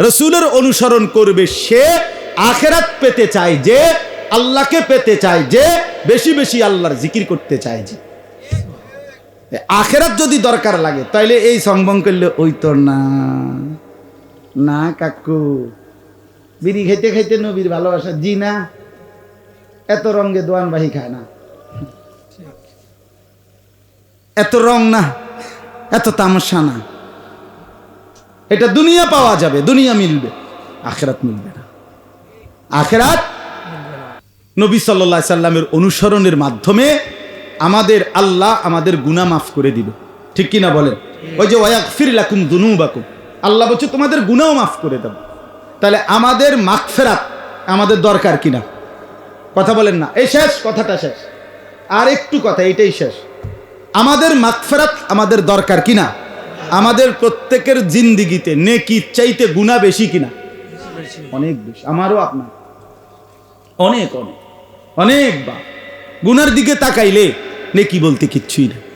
রসুলের অনুসরণ করবে সে আখেরাত পেতে চায় যে, আল্লাহকে পেতে চায় যে, বেশি বেশি আল্লাহর জিকির করতে চায় যে। আখেরাত যদি দরকার লাগে, তাইলে এই সংবং করলে ওই তো না। না, কাকু। বিড়ি খাইতে খাইতে নবীর ভালোবাসা, জি না। এত রঙে দোয়ান বাহি খায় না। এত রং না, এত তামসা না। এটা দুনিয়া পাওয়া যাবে, দুনিয়া মিলবে। আখেরাত মিলবে না। আখেরাত নবী সাল্লা সাল্লামের অনুসরণের মাধ্যমে আমাদের আল্লাহ আমাদের গুনাহ মাফ করে দিবে ঠিক কিনা বলেন? ওই যে ওয়াকফির লাকুম দুনু বাকুম আল্লাহ বলছে, তোমাদের গুনাও মাফ করে দেব তাহলে আমাদের মাগফেরাত আমাদের দরকার কিনা? কথা বলেন না। এই শেষ, কথাটা শেষ। আর একটু কথা, এটাই শেষ। আমাদের মাগফেরাত আমাদের দরকার কিনা? আমাদের প্রত্যেকের জিন্দিগিতে নেকি চাইতে গুণা বেশি কিনা? অনেক বেশি। আমারও আপনার। অনেক অনেক। অনেক বা। গুনার দিকে তাকাইলে নেকি বলতে কিচ্ছুই না।